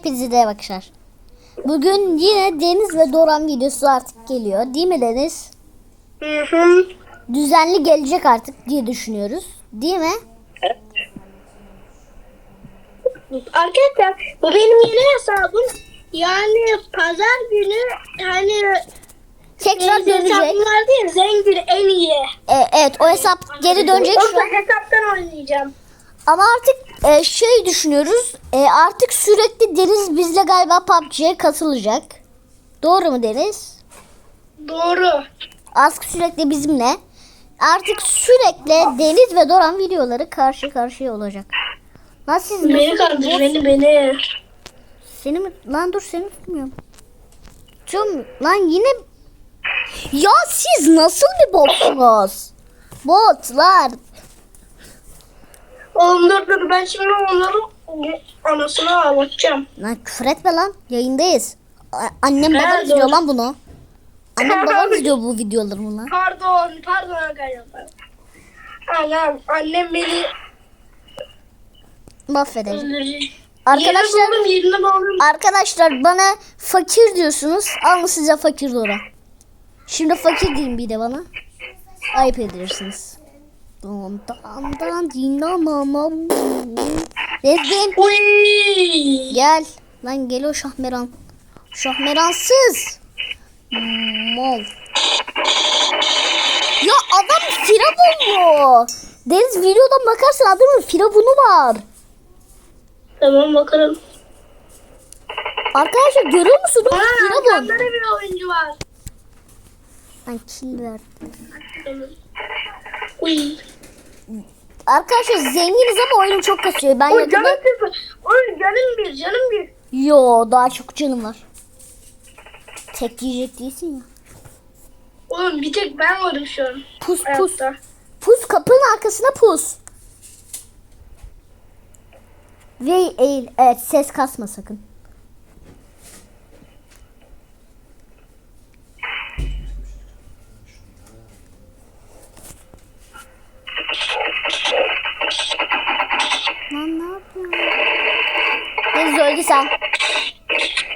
Hepinize de bakışlar. Bugün yine Deniz ve Doran videosu artık geliyor. Değil mi Deniz? Hı hı. Düzenli gelecek artık diye düşünüyoruz. Değil mi? Arkadaşlar bu benim yeni hesabım. Yani pazar günü hani Tekrar dönecek. vardı ya zengin en iyi. E, evet o hesap geri dönecek O şu an. hesaptan oynayacağım. Ama artık e, şey düşünüyoruz. E, artık sürekli Deniz bizle galiba PUBG'ye katılacak. Doğru mu Deniz? Doğru. Artık sürekli bizimle. Artık sürekli Deniz ve Doran videoları karşı karşıya olacak. Lan siz Beni kaldır beni beni. Seni mi? Lan dur seni tutmuyorum. Tüm lan yine ya siz nasıl bir botsunuz? Botlar. Oğlum dur dur ben şimdi onların anasını ağlatacağım. Lan küfür etme lan. Yayındayız. A- Annem babam izliyor lan bunu. Annem babam izliyor bu videoları bunlar. Pardon pardon arkadaşlar. Annem annem beni Mahvedecek. Arkadaşlar buldum yerine buldum. arkadaşlar bana fakir diyorsunuz. Alın size fakir Dora. Şimdi fakir deyin bir de bana. Ayıp ediyorsunuz. Dan dan dan dinamama. Uy. Gel. Lan gel o şahmeran. Şahmeransız. Mol. Ya adam firavunlu. Deniz videodan bakarsan adamın firavunu var. Tamam bakalım. Arkadaşlar görüyor musunuz? Aa, Firavun. arkamda da bir oyuncu var. Ben kill verdim. Uy. Arkadaşlar zenginiz ama oyunum çok kasıyor. Ben Oy yakında... canım sıfır. Oy canım bir canım bir. Yo daha çok canım var. Tek yiyecek değilsin ya. Oğlum bir tek ben varım şu an. Pus pus. Hayatta. Pus kapının arkasına pus. Ve eğil. Evet ses kasma sakın. Lan ne yapıyorsun? Öldü sen.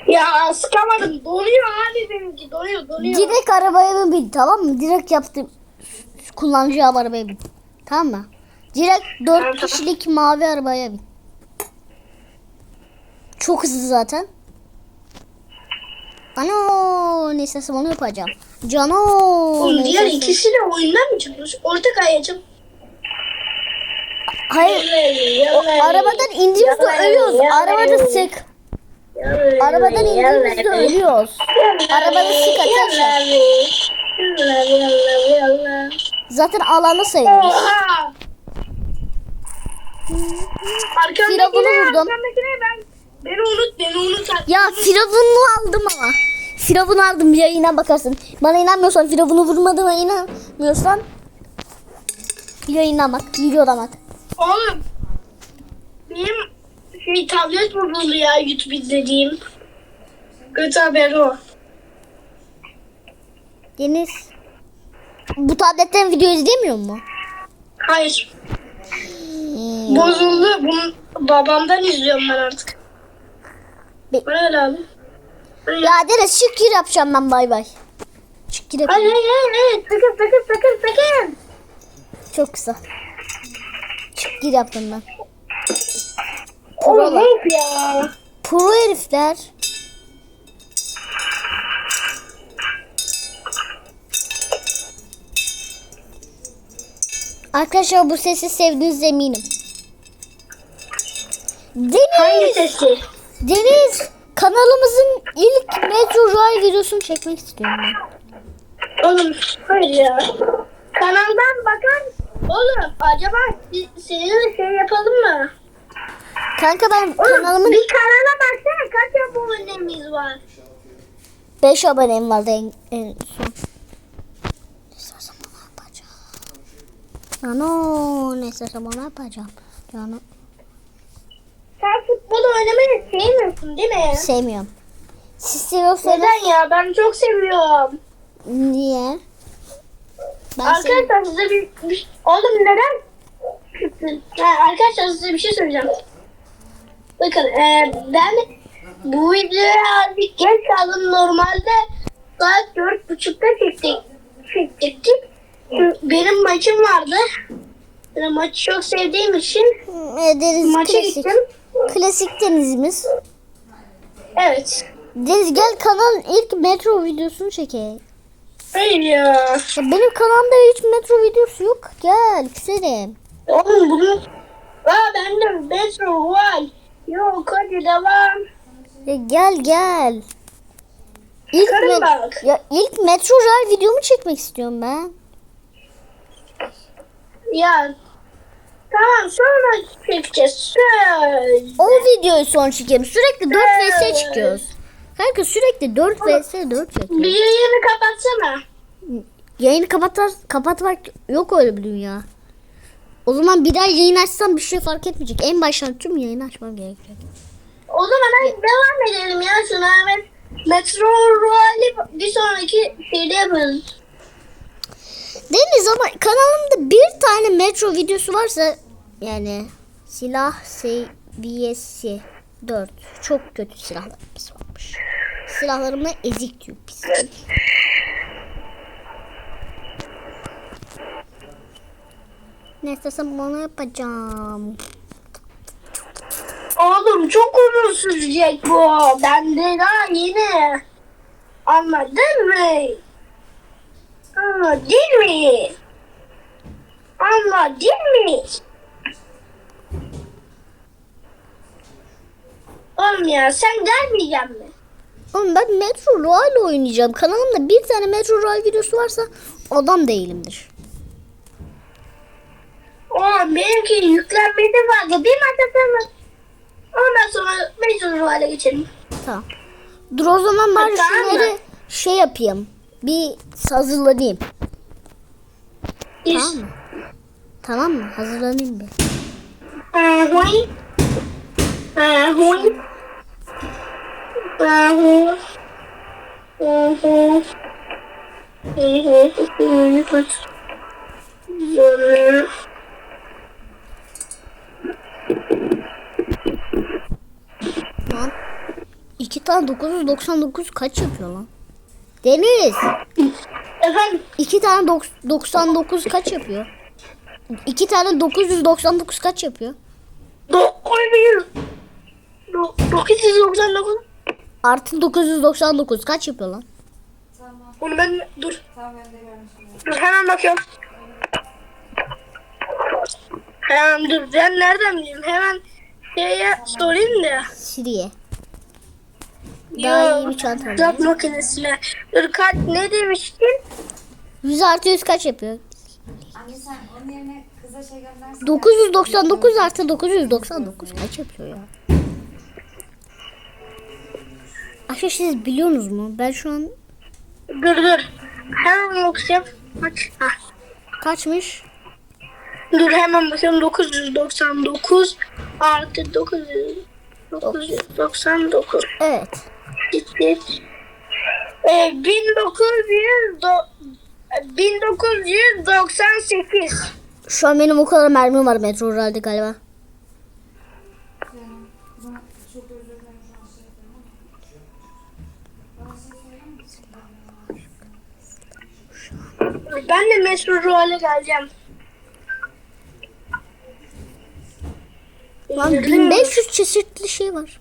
Ya sıkamadım. Donuyor abi benimki. Donuyor donuyor. Direkt arabaya bin tamam mı? Direkt yaptım. Kullanacağım arabaya bin. Tamam mı? Direkt Tamam, 4 tamam. kişilik mavi arabaya bin. Çok hızlı zaten. Ano neyse onu yapacağım. Cano. Oğlum diğer ikisi de oyundan mı çıkmış? Orta kayacım. Hayır. O, arabadan indiğimizde ölüyoruz. Arabada sık. Arabadan indiğimizde ölüyoruz. Arabada sık arkadaşlar. Zaten alanda sayılırız. Firavunu vurdum. ben beni unut, beni unut. Ya Firavun'u aldım ama. Firavun'u aldım yayına bakarsın. Bana inanmıyorsan Firavun'u vurmadığıma inanmıyorsan yayına bak, videoda bak. Oğlum, benim şey tablet bozuldu ya YouTube izlediğim. Kötü haber o. Deniz. Bu tabletten video izlemiyor mu? Hayır, bozuldu. Bunu babamdan izliyorum ben artık. Be- Öyle abi. Ya Deniz şükür yapacağım ben bay bay. Şükür yapacağım. hayır, hayır, hayır. Sakın, sakın, sakın, sakın. Çok kısa. Şükür yaptım ben. Oğlum hep ya. Pro herifler. Arkadaşlar bu sesi sevdiğinize eminim. Hangi Deniz, sesi? Deniz kanalımızın ilk Metro Royal videosunu çekmek istiyorum ben. Oğlum hayır ya. Kanaldan bakar mısın? Oğlum acaba biz- seninle şey yapalım mı? Kanka ben Oğlum kanalımın bir kanala baksana kaç abonemiz var. 5 abonem vardı en, en son. İstersem onu yapacağım. Ano, ne istersem onu yapacağım. Canım. Sen futbol oynamayı sevmiyorsun değil mi? Sevmiyorum. Siz seviyorsanız Neden ya? Ben çok seviyorum. niye? Ben arkadaşlar size bir, bir... Oğlum neden? Ha, arkadaşlar size bir şey söyleyeceğim. Bakın e, ben Bu videoya bir geç kaldım. Normalde saat dört buçukta çektik. Çekecektik. Benim maçım vardı. Ben maçı çok sevdiğim için Deniz maça klasik. gittim. Klasik denizimiz. Evet. Deniz gel kanalın ilk metro videosunu çekeyim. Hayır ya. Ya benim kanalımda hiç metro videosu yok. Gel güzelim. Oğlum bunu... Aa bende metro var. Yok hadi devam. Ya gel gel. İlk, Karın me- bak. ya ilk metro rail videomu çekmek istiyorum ben. Ya. Tamam sonra çekeceğiz. Söz. O videoyu son çekelim. Sürekli 4 vs çıkıyoruz. Kanka sürekli 4 vs 4 çekiyor. Bir yayını kapatsana. Yayını kapatar, kapatmak yok öyle bir dünya. O zaman bir daha yayın açsam bir şey fark etmeyecek. En baştan tüm yayını açmam gerekecek. O zaman hadi devam edelim ya şuna. Metro Royale'i bir sonraki şeyde yaparız. Deniz ama kanalımda bir tane metro videosu varsa yani silah seviyesi 4. Çok kötü silahlarımız varmış. Silahlarıma ezik diyor pislik. Ne istesem onu yapacağım. Oğlum çok uzun sürecek bu. Ben de daha yeni. Anladın mı? Anladın mi? Anladın mı? Oğlum ya sen gelmeyecek mi? Oğlum ben Metro Royale oynayacağım. Kanalımda bir tane Metro Royale videosu varsa adam değilimdir. Oğlum benimki yüklenmesi fazla. Bir atalım. Ondan sonra Metro Royale'e geçelim. Tamam. Dur o zaman bari Tamam mı? şunları şey yapayım. Bir hazırlanayım. İş. Tamam mı? Tamam mı? Hazırlanayım bir. Hı hı. Hı hı. Allahu Allahu Allahu Allahu Allahu Lan. 2 tane 999 kaç yapıyor lan? Deniz. Efendim? 2 tane 99 kaç yapıyor? 2 tane 999 kaç yapıyor? 999 999 Artı 999 kaç yapıyor lan? Onu ben dur. Dur hemen bakıyorum. Hemen dur ben nereden bileyim hemen şeye sorayım da. Siri'ye. Daha iyi bir çanta. Zap makinesine. Dur kaç ne demiştin? 100 artı 100 kaç yapıyor? Anne sen onun yerine kıza şey göndersin. 999 artı 999 kaç yapıyor ya? Arkadaşlar siz biliyorsunuz mu? Ben şu an Dur dur. Hemen bakacağım. Kaç? Ha. kaçmış? Dur hemen bakıyorum 999 artı 900 999 Evet. gitti. Ee, 1900 do- 1998 Şu an benim o kadar mermim var Metro Rural'de galiba. Misin? Ben de Metro Royale'e geleceğim. Lan 1500 çeşitli şey var.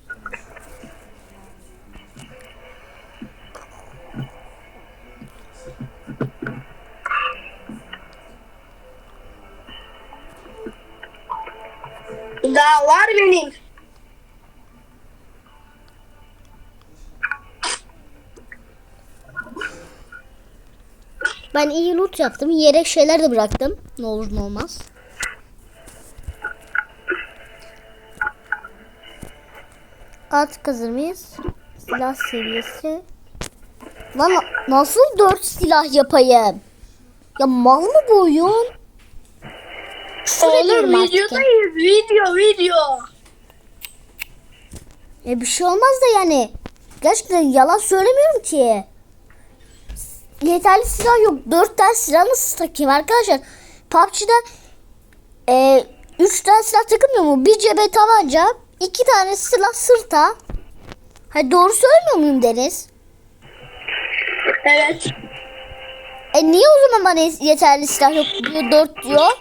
Daha var benim. Ben iyi loot yaptım. Yere şeyler de bıraktım. Ne olur ne olmaz. At kazır mıyız? Silah seviyesi. Lan nasıl 4 silah yapayım? Ya mal mı bu oyun? Oğlum videodayız. Video video. E bir şey olmaz da yani. Gerçekten yalan söylemiyorum ki. Yeterli silah yok. Dört tane silah nasıl takayım arkadaşlar? PUBG'da e, tane silah takılmıyor mu? Bir cebe tabanca, iki tane silah sırta. Hadi doğru söylemiyor muyum Deniz? Evet. E niye o zaman bana yeterli silah yok diyor 4 diyor?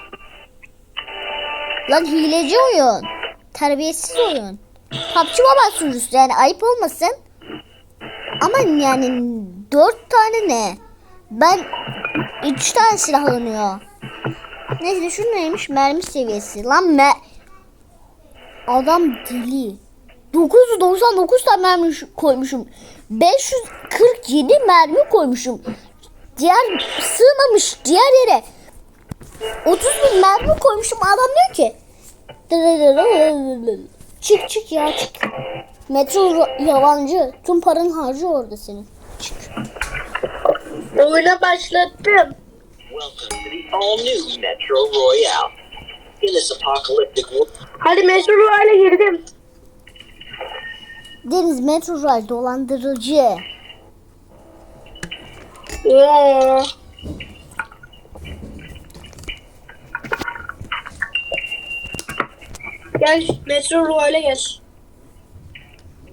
Lan hileci oyun. Terbiyesiz oyun. PUBG Mobile sürücüsü yani ayıp olmasın. Ama yani 4 tane ne? Ben 3 tane silah alınıyor. Neyse şu neymiş? Mermi seviyesi. Lan me... Adam deli. 999 tane mermi koymuşum. 547 mermi koymuşum. Diğer sığmamış diğer yere. 30 bin mermi koymuşum. Adam diyor ki. Çık çık ya çık. Metro yalancı. Tüm paranı harcı orada senin. Çık. Oyuna başlattım. Welcome to the all-new Metro Royale. In this apocalyptic world, Hadi Metro Royale'e girdim. Deniz Metro Rail dolandırıcı. Ya. Gel Metro Royale'e gel.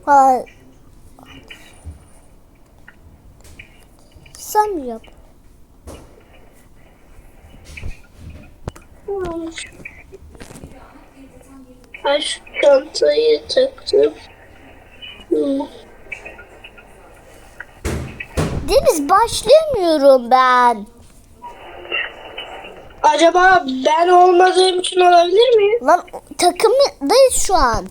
Ha. Sen yap? Ay şu çantayı taktım. Hı. Deniz başlayamıyorum ben. Acaba ben olmadığım için olabilir mi? Lan takımdayız şu an.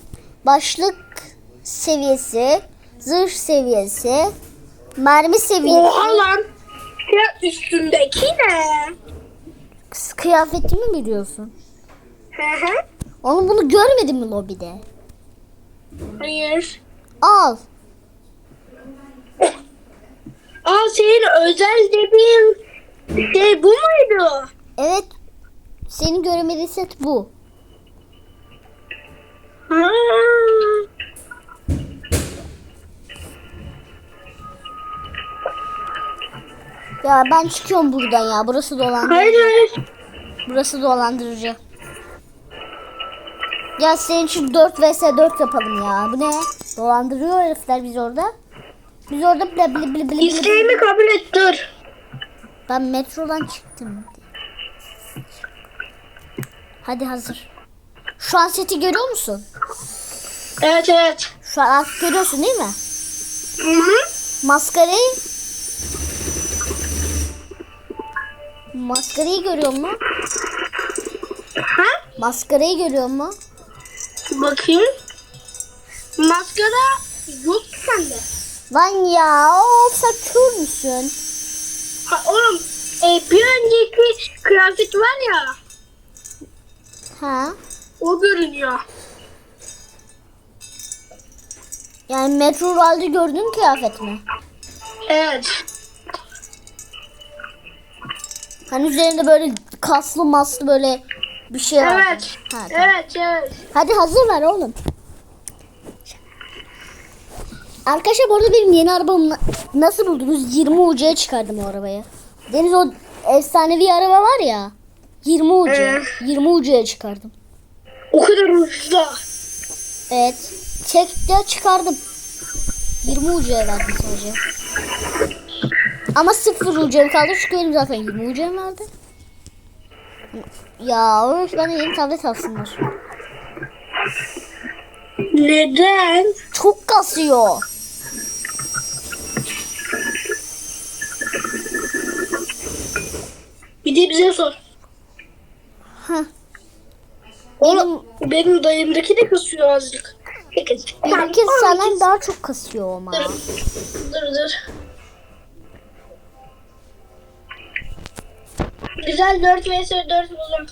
Başlık seviyesi, zırh seviyesi, mermi seviyesi, Oha lan. Ya üstündeki ne? kıyafetimi biliyorsun. Hı hı. Onu bunu görmedin mi lobide? Hayır. Al. Aa senin özel dediğin şey bu muydu? Evet. Senin göremediğin set bu. Ha. Ya ben çıkıyorum buradan ya. Burası dolandırıcı. Hayır hayır. Burası dolandırıcı. Ya senin için 4 vs 4 yapalım ya. Bu ne? Dolandırıyor herifler biz orada. Biz orada bile bile bile bile. İsteğimi kabul et dur. Ben metrodan çıktım. Hadi hazır. Şu an seti görüyor musun? Evet evet. Şu an görüyorsun değil mi? Hı hı. Maskarayı Maskarayı görüyor mu? Ha? Maskarayı görüyor mu? Bakayım. Maskara yok sende. Lan ya sen kör müsün? Ha, oğlum e, bir önceki kıyafet var ya Ha? o görünüyor. Yani Metro Real'de gördüğün kıyafet mi? Evet. Hani üzerinde böyle kaslı maslı böyle bir şey var. Evet. Ha, tamam. Evet evet. Hadi hazır ver oğlum. Arkadaşlar bu arada benim yeni arabamı na- nasıl buldunuz? 20 ucuya çıkardım o arabayı. Deniz o efsanevi araba var ya. 20 ucu. Ee? 20 ucuya çıkardım. O kadar ucuza. Evet. Çekte çıkardım. 20 ucuya verdim sadece. Ama sıfır ucuya kaldı çünkü benim zaten 20 ucuya vardı. Ya öf bana yeni tablet alsınlar. Neden? Çok kasıyor. Bir de bize sor. Heh. Oğlum benim dayımdaki de kasıyor azıcık. Benimki senden daha çok kasıyor ama. Dur dur. dur. Güzel 4 vs 4 buldum.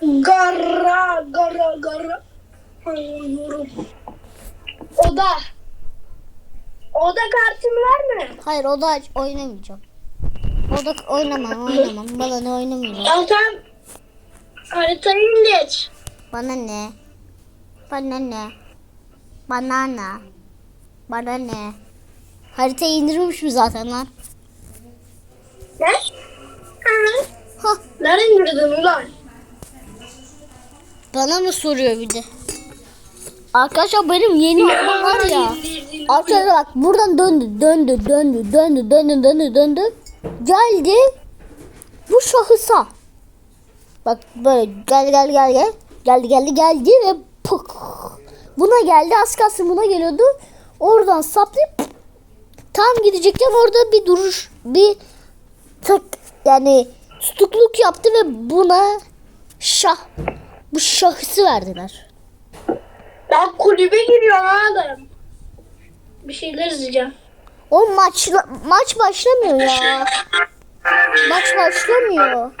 Gara gara gara. Anlıyorum. Oda. Oda kartın var mı? Hayır o da aç- oynamayacağım. O da oynamam oynamam. Bana ne oynamayacağım. Al tamam. Haritayı indir. Bana ne? Bana ne? Bana ne? Bana ne? Haritayı indirmişim zaten lan. Ne? Ha. Nereye indirdin ulan? Bana mı soruyor bir de? Arkadaşlar benim yeni yapmam var ya. Arkadaşlar bak buradan döndü döndü döndü döndü döndü döndü döndü. Geldi bu şahısa. Bak böyle gel gel gel gel. Geldi geldi geldi ve pık. Buna geldi az kalsın buna geliyordu. Oradan saplayıp tam gidecekken orada bir duruş bir tık yani tutukluk yaptı ve buna şah bu şahısı verdiler. Ben kulübe giriyorum adam. Bir şeyler izleyeceğim. O maç maç başlamıyor ya. Maç başlamıyor.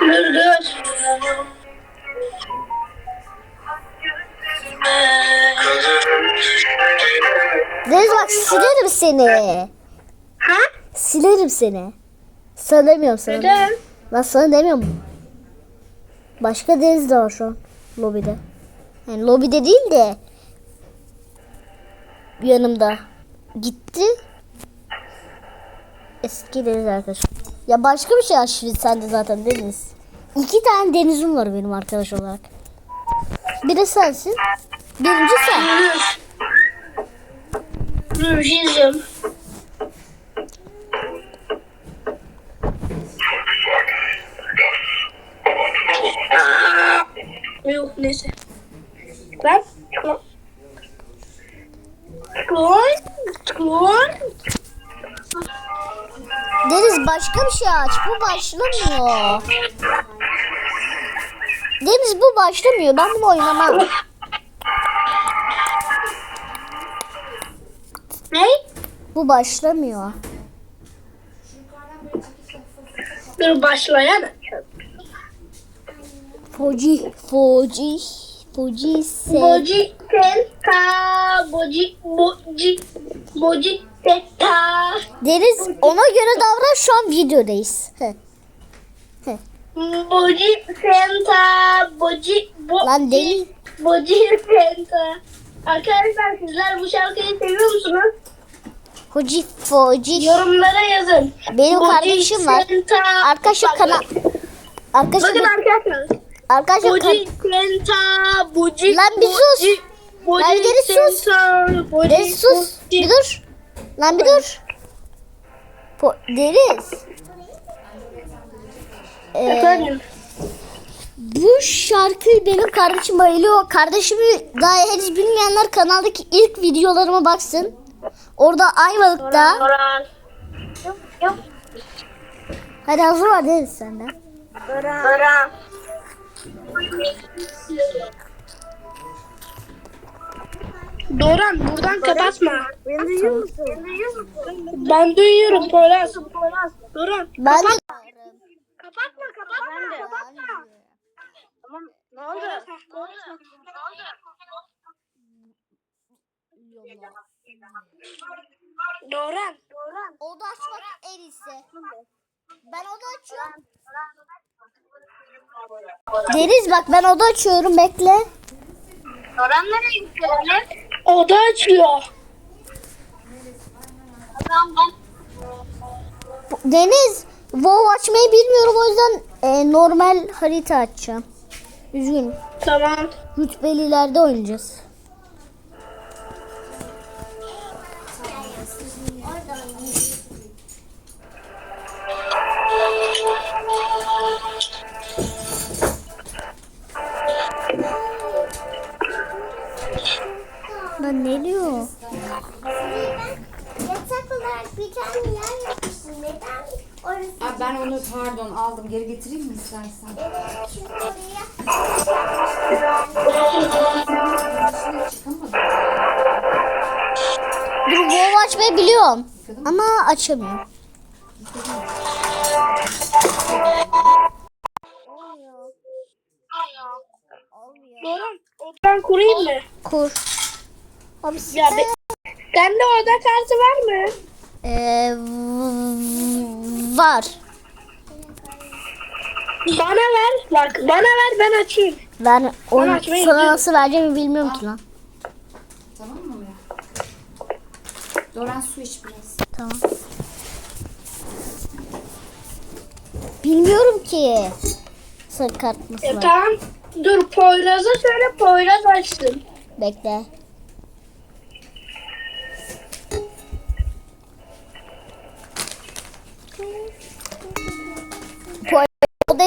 Dur dur. Deniz bak silerim seni. Ha? Silerim seni. Sana demiyorum sana. Neden? Ben sana demiyorum. Başka Deniz de var şu an lobide. Yani lobide değil de yanımda. Gitti. Eski Deniz arkadaşım. Ya başka bir şey aç şimdi sende zaten Deniz. İki tane Deniz'im var benim arkadaş olarak. Biri sensin. Birinci sen. Aa, Yok neyse. Ben Klon, klon. Deniz başka bir şey aç. Bu başlamıyor. Deniz bu başlamıyor. Ben bunu oynamam. Bu başlamıyor. Dur başlayan. Foci, foci, foci se. Boji tenta, boji, boji, boji tenta. Deniz ona göre davran şu an videodayız. Heh. Boji tenta, boji, boji. Lan deli. Boji tenta. Arkadaşlar sizler bu şarkıyı seviyor musunuz? Foci, foci. Yorumlara yazın. Benim kardeşim var. tenta. Arkadaşlar Bak, kana Arkadaşlar Bakın arkadaşlar. arkadaşlar kan- tenta, boji. Lan bir sus. Boji Lan geri sus. tenta, boji, Deniz sus. Bir dur. Lan bir dur. Po Deniz. Ee, Efendim. Bu şarkıyı benim kardeşim bayılıyor. Kardeşimi daha henüz bilmeyenler kanaldaki ilk videolarıma baksın. Orada Ayvalık'ta. Orhan. Hadi hazır var Deniz senden. Orhan. Doran buradan kapatma. Beni duyuyor musun? Ben duyuyorum Poyraz. Doran. Ben de Kapatma kapatma kapatma. Tamam ne oldu? Doran. Doran. oda açmak en iyisi. Ben oda açıyorum. Deniz bak ben oda açıyorum bekle. Doran nereye gitti? Oda açıyor. Deniz WoW açmayı bilmiyorum o yüzden e, normal harita açacağım. Üzgünüm. Tamam. Rütbelilerde oynayacağız. Bir tane yer yapmışsın. Neden orası? Aa, ben onu pardon aldım. Geri getireyim mi istersen? Evet, çünkü oraya Çıkamadım. Dur WoW açmayı biliyorum. Ama açamıyorum. Doran. Odan kurayım mı? Kur. Abi Ya be, sende oda kartı var mı? Ee, var. Bana ver. Bak bana ver ben açayım. Ben oyun açmayı sana nasıl vereceğimi bilmiyorum ki lan. Tamam mı? Doran su iç biraz. Tamam. Bilmiyorum ki. Sarı kart nasıl E, var? tamam. Dur Poyraz'a söyle Poyraz açsın. Bekle.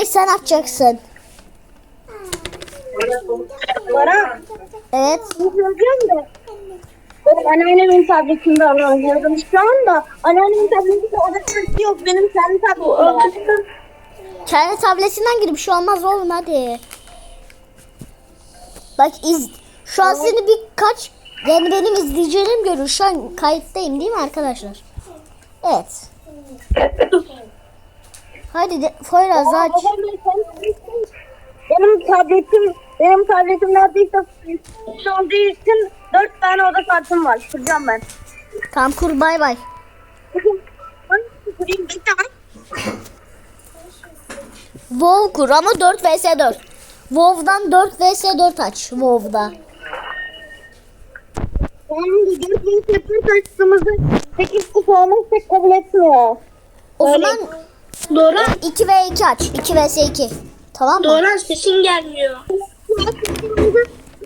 Odayı sen açacaksın. Bana Evet. bu söyleyeceğim de. Benim anneannemin tabletinde alıyorum şu anda. Anneannemin tabletinde odası yok. Benim kendi tabletim var. Kendi tabletinden girip bir şey olmaz oğlum hadi. Bak iz şu an seni birkaç yani benim izleyicilerim görür. Şu an kayıttayım değil mi arkadaşlar? Evet. Hadi de, Poyraz aç. Benim tabletim, benim tabletim neredeyse full olduğu için dört tane oda kartım var. Kuracağım ben. Tamam kur bay bay. WoW kur ama 4 vs 4. WoW'dan 4 vs 4 aç. WoW'da. Da dört bin sıfır açtığımızda sekiz kupa olmazsak kabul etmiyor. O Öyle. zaman Dora, 2 v 2 aç. 2 vs 2. Tamam mı? Dora sesin gelmiyor.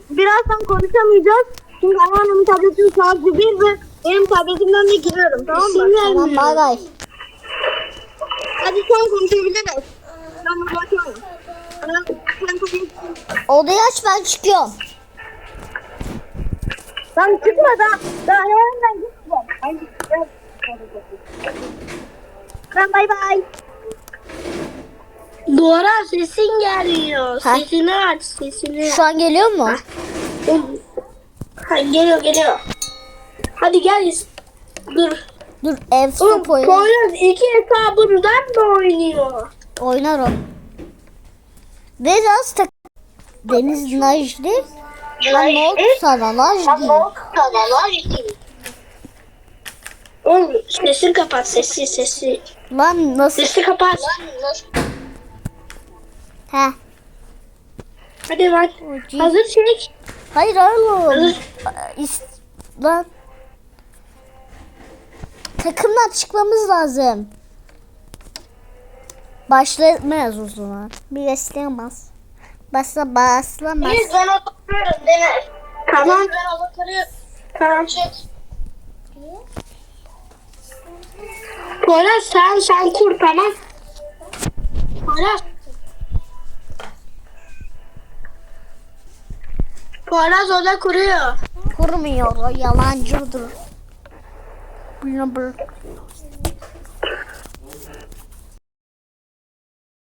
Birazdan konuşamayacağız. Çünkü anneannemin tabletinin sadece bir ve benim tabletimden de giriyorum tamam mı? Tamam bay bay. Hadi sen konuşabiliriz. Ben bunu bakıyorum. Odayı aç ben çıkıyorum. Lan çıkma da. Daha yanından gitmeyeceğim. Ben bay bay. Dora sesin gelmiyor. Ha? Sesini aç sesini. Şu an geliyor mu? Ha, geliyor geliyor. Hadi gel. Dur. Dur ev stop oyunu. Poyraz iki hesabından da oynuyor. Oynar o. Biraz tak... Deniz Najdi. Lan ne oldu sana Najdi? Oğlum sesini kapat sesi sesi. Lan nasıl? Sesi kapat. He. Hadi bak. Okey. Hazır çek. Hayır oğlum. Hazır. İst... Lan. Takımdan çıkmamız lazım. Başlamayız o zaman. Bir beslemez. Basla baslamaz. Biz ben oturuyorum dene. Tamam. Ben oturuyorum. Tamam çek. Poyraz sen sen kur tamam. Poyraz. Poyraz oda kuruyor. Kurmuyor o yalancıdır. Blubber.